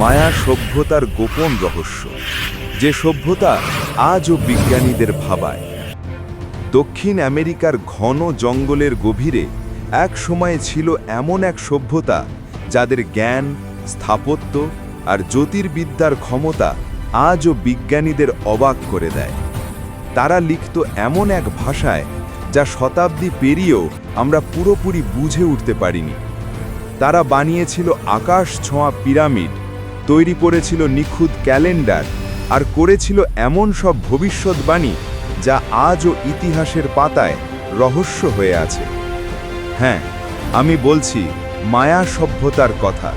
মায়া সভ্যতার গোপন রহস্য, যে সভ্যতা আজও বিজ্ঞানীদের ভাবায়। দক্ষিণ আমেরিকার ঘন জঙ্গলের গভীরে এক সময়ে ছিল এমন এক সভ্যতা, যাদের জ্ঞান, স্থাপত্য আর জ্যোতির্বিদ্যার ক্ষমতা আজও বিজ্ঞানীদের অবাক করে দেয়। তারা লিখত এমন এক ভাষায়, যা শতাব্দী পেরিয়েও আমরা পুরোপুরি বুঝে উঠতে পারিনি। তারা বানিয়েছিল আকাশ ছোঁয়া পিরামিড তৈরি করেছিল নিখুঁত ক্যালেন্ডার আর করেছিল এমন সব ভবিষ্যৎবাণী যা আজও ইতিহাসের পাতায় রহস্য হয়ে আছে। হ্যাঁ আমি বলছি মায়া সভ্যতার কথা।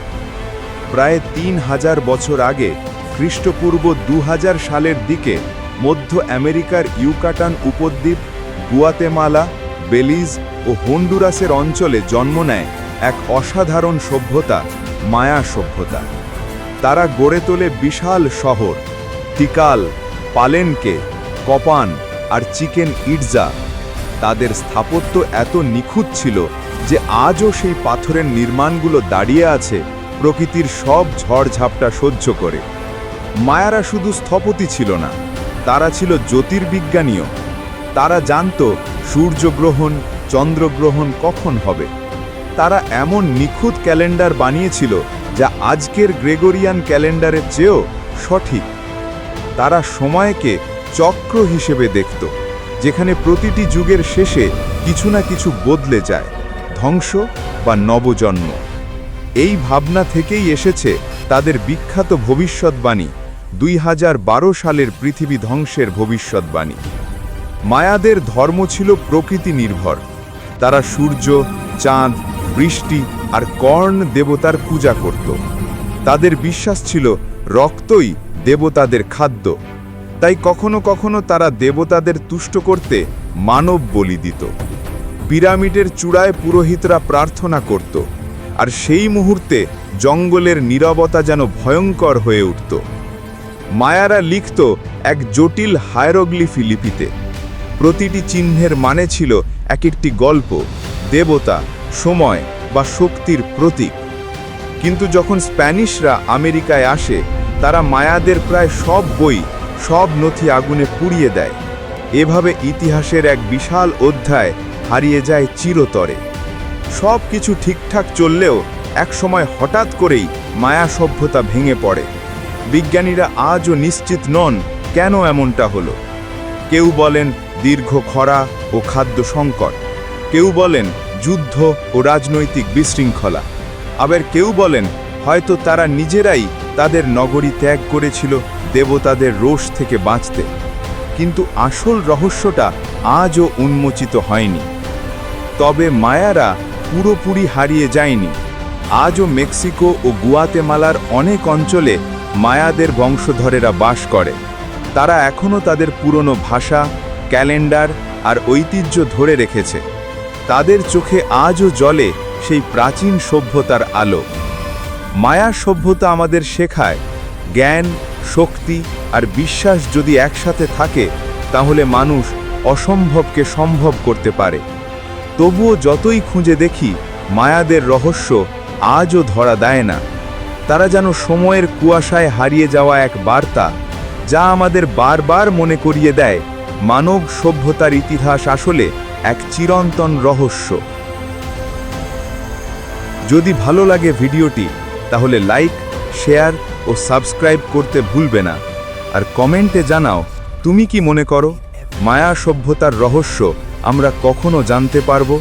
প্রায় তিন হাজার বছর আগে খ্রিস্টপূর্ব দু হাজার সালের দিকে মধ্য আমেরিকার ইউকাটান উপদ্বীপ, গুয়াতেমালা, বেলিজ ও হন্ডুরাসের অঞ্চলে জন্ম নেয় এক অসাধারণ সভ্যতা, মায়া সভ্যতা। তারা গড়ে তোলে বিশাল শহর টিকাল পালেনকে, কপান আর চিকেন ইটজা। তাদের স্থাপত্য এত নিখুঁত ছিল যে আজও সেই পাথরের নির্মাণগুলো দাঁড়িয়ে আছে প্রকৃতির সব ঝড়ঝাপটা সহ্য করে। মায়ারা শুধু স্থপতি ছিল না, তারা ছিল জ্যোতির্বিজ্ঞানীও। তারা জানত সূর্যগ্রহণ, চন্দ্রগ্রহণ কখন হবে। তারা এমন নিখুঁত ক্যালেন্ডার বানিয়েছিল যা আজকের গ্রেগরিয়ান ক্যালেন্ডারের চেয়েও সঠিক। তারা সময়কে চক্র হিসেবে দেখত, যেখানে প্রতিটি যুগের শেষে কিছু না কিছু বদলে যায়, ধ্বংস বা নবজন্ম। এই ভাবনা থেকেই এসেছে তাদের বিখ্যাত ভবিষ্যৎবাণী, দুই হাজার বারো সালের পৃথিবী ধ্বংসের ভবিষ্যৎবাণী। মায়াদের ধর্ম ছিল প্রকৃতি নির্ভর। তারা সূর্য, চাঁদ, বৃষ্টি আর কর্ণ দেবতার পূজা করত। তাদের বিশ্বাস ছিল রক্তই দেবতাদের খাদ্য। তাই কখনো কখনো তারা দেবতাদের তুষ্ট করতে মানব বলি দিত। পিরামিডের চূড়ায় পুরোহিতরা প্রার্থনা করত, আর সেই মুহূর্তে জঙ্গলের নীরবতা যেন ভয়ঙ্কর হয়ে উঠত। মায়ারা লিখত এক জটিল হায়রোগ্লিফি লিপিতে। প্রতিটি চিহ্নের মানে ছিল এক একটি গল্প, দেবতা, সময় বা শক্তির প্রতীক। কিন্তু যখন স্প্যানিশরা আমেরিকায় আসে, তারা মায়াদের প্রায় সব বই, সব নথি আগুনে পুড়িয়ে দেয়। এভাবে ইতিহাসের এক বিশাল অধ্যায় হারিয়ে যায় চিরতরে। সব কিছু ঠিকঠাক চললেও একসময় হঠাৎ করেই মায়া সভ্যতা ভেঙে পড়ে। বিজ্ঞানীরা আজও নিশ্চিত নন কেন এমনটা হলো। কেউ বলেন দীর্ঘ খরা ও খাদ্য সংকট। কেউ বলেন যুদ্ধ ও রাজনৈতিক বিশৃঙ্খলা। আবার কেউ বলেন, হয়তো তারা নিজেরাই তাদের নগরী ত্যাগ করেছিল দেবতাদের রোষ থেকে বাঁচতে। কিন্তু আসল রহস্যটা আজও উন্মোচিত হয়নি। তবে মায়ারা পুরোপুরি হারিয়ে যায়নি। আজও মেক্সিকো ও গুয়াতেমালার অনেক অঞ্চলে মায়াদের বংশধরেরা বাস করে। তারা এখনও তাদের পুরনো ভাষা, ক্যালেন্ডার আর ঐতিহ্য ধরে রেখেছে। তাদের চোখে আজও জলে সেই প্রাচীন সভ্যতার আলো। মায়া সভ্যতা আমাদের শেখায়, জ্ঞান, শক্তি আর বিশ্বাস যদি একসাথে থাকে, তাহলে মানুষ অসম্ভবকে সম্ভব করতে পারে। তবুও যতই খুঁজে দেখি, মায়াদের রহস্য আজও ধরা দেয় না। তারা যেন সময়ের কুয়াশায় হারিয়ে যাওয়া এক বার্তা, যা আমাদের বারবার মনে করিয়ে দেয়, মানব সভ্যতার ইতিহাস আসলে এক চিরন্তন রহস্য। যদি ভালো লাগে ভিডিওটি, তাহলে লাইক, শেয়ার ও সাবস্ক্রাইব করতে ভুলবে না। আর কমেন্টে জানাও, তুমি কি মনে করো, মায়া সভ্যতার রহস্য আমরা কখনো জানতে পারব?